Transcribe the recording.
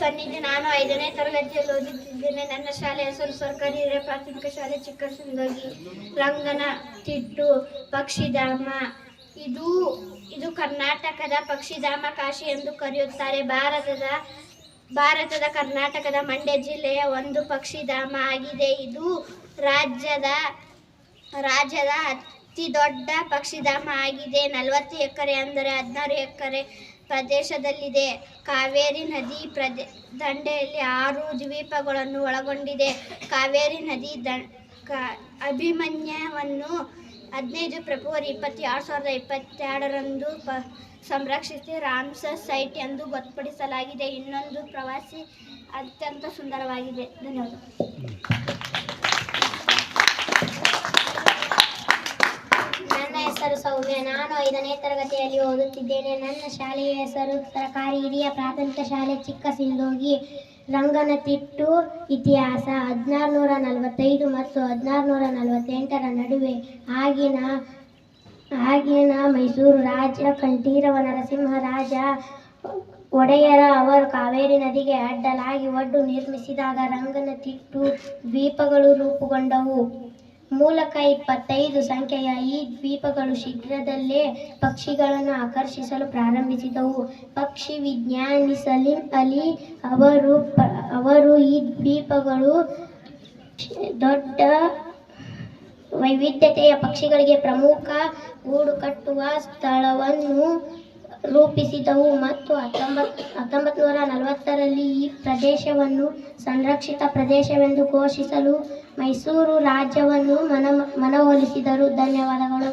ಸನ್ನಿಧಿ, ನಾನು ಐದನೇ ತರಗತಿಯಲ್ಲಿ ಓದುತ್ತಿದ್ದೇನೆ. ನನ್ನ ಶಾಲೆ ಹೆಸರು ಸರ್ಕಾರಿ ಹಿರಿಯ ಪ್ರಾಥಮಿಕ ಶಾಲೆ ಚಿಕ್ಕಸಿಂದಗಿ. ರಂಗನ ತಿಟ್ಟು, ಪಕ್ಷಿಧಾಮ. ಇದು ಇದು ಕರ್ನಾಟಕದ ಪಕ್ಷಿಧಾಮ ಕಾಶಿ ಎಂದು ಕರೆಯುತ್ತಾರೆ. ಭಾರತದ ಭಾರತದ ಕರ್ನಾಟಕದ ಮಂಡ್ಯ ಜಿಲ್ಲೆಯ ಒಂದು ಪಕ್ಷಿಧಾಮ ಆಗಿದೆ. ಇದು ರಾಜ್ಯದ ರಾಜ್ಯದ ಅತಿ ದೊಡ್ಡ ಪಕ್ಷಿಧಾಮ ಆಗಿದೆ. ನಲವತ್ತು ಎಕರೆ ಅಂದರೆ ಹದಿನಾರು ಎಕರೆ ಪ್ರದೇಶದಲ್ಲಿದೆ. ಕಾವೇರಿ ನದಿ ಪ್ರದೇ, ದಂಡೆಯಲ್ಲಿ ಆರು ದ್ವೀಪಗಳನ್ನು ಒಳಗೊಂಡಿದೆ. ಕಾವೇರಿ ನದಿ ದ ಅಭಿಮನ್ಯವನ್ನು ಹದಿನೈದು ಫೆಬ್ರವರಿ ಇಪ್ಪತ್ತು ಎರಡು ಸಾವಿರದ ಇಪ್ಪತ್ತೆರಡರಂದು ಪ ಸಂರಕ್ಷಿಸಿ ರಾಮ್ಸರ್ ಸೈಟ್ ಎಂದು ಗೊತ್ತುಪಡಿಸಲಾಗಿದೆ. ಇನ್ನೊಂದು ಪ್ರವಾಸಿ ಅತ್ಯಂತ ಸುಂದರವಾಗಿದೆ. ಧನ್ಯವಾದ. ಸೌಮ್ಯ ನಾನು ಐದನೇ ತರಗತಿಯಲ್ಲಿ ಓದುತ್ತಿದ್ದೇನೆ. ನನ್ನ ಶಾಲೆಯ ಹೆಸರು ಸರ್ಕಾರಿ ಹಿರಿಯ ಪ್ರಾಥಮಿಕ ಶಾಲೆ ಚಿಕ್ಕಸಿಂದೋಗಿ ರಂಗನತಿಟ್ಟು ಇತಿಹಾಸ. ಹದಿನಾರುನೂರ ನಲವತ್ತೈದು ಮತ್ತು ಹದಿನಾರುನೂರ ನಲವತ್ತೆಂಟರ ನಡುವೆ ಆಗಿನ ಆಗಿನ ಮೈಸೂರು ರಾಜ ಕಂಠೀರವ ನರಸಿಂಹರಾಜ ಒಡೆಯರ ಅವರು ಕಾವೇರಿ ನದಿಗೆ ಅಡ್ಡಲಾಗಿ ಒಡ್ಡು ನಿರ್ಮಿಸಿದಾಗ ರಂಗನತಿಟ್ಟು ದ್ವೀಪಗಳು ರೂಪುಗೊಂಡವು. ಮೂಲಕ ಇಪ್ಪತ್ತೈದು ಸಂಖ್ಯೆಯ ಈ ದ್ವೀಪಗಳು ಶೀಘ್ರದಲ್ಲೇ ಪಕ್ಷಿಗಳನ್ನು ಆಕರ್ಷಿಸಲು ಪ್ರಾರಂಭಿಸಿದವು. ಪಕ್ಷಿ ವಿಜ್ಞಾನಿ ಸಲೀಂ ಅಲಿ ಅವರು ಅವರು ಈ ದ್ವೀಪಗಳು ದೊಡ್ಡ ವೈವಿಧ್ಯತೆಯ ಪಕ್ಷಿಗಳಿಗೆ ಪ್ರಮುಖ ಗೂಡು ಕಟ್ಟುವ ಸ್ಥಳವನ್ನು ರೂಪಿಸಿದವು ಮತ್ತು ಹತ್ತೊಂಬತ್ ಹತ್ತೊಂಬತ್ತು ನೂರ ನಲವತ್ತರಲ್ಲಿ ಈ ಪ್ರದೇಶವನ್ನು ಸಂರಕ್ಷಿತ ಪ್ರದೇಶವೆಂದು ಘೋಷಿಸಲು ಮೈಸೂರು ರಾಜ್ಯವನ್ನು ಮನ ಮನವೊಲಿಸಿದರು. ಧನ್ಯವಾದಗಳು.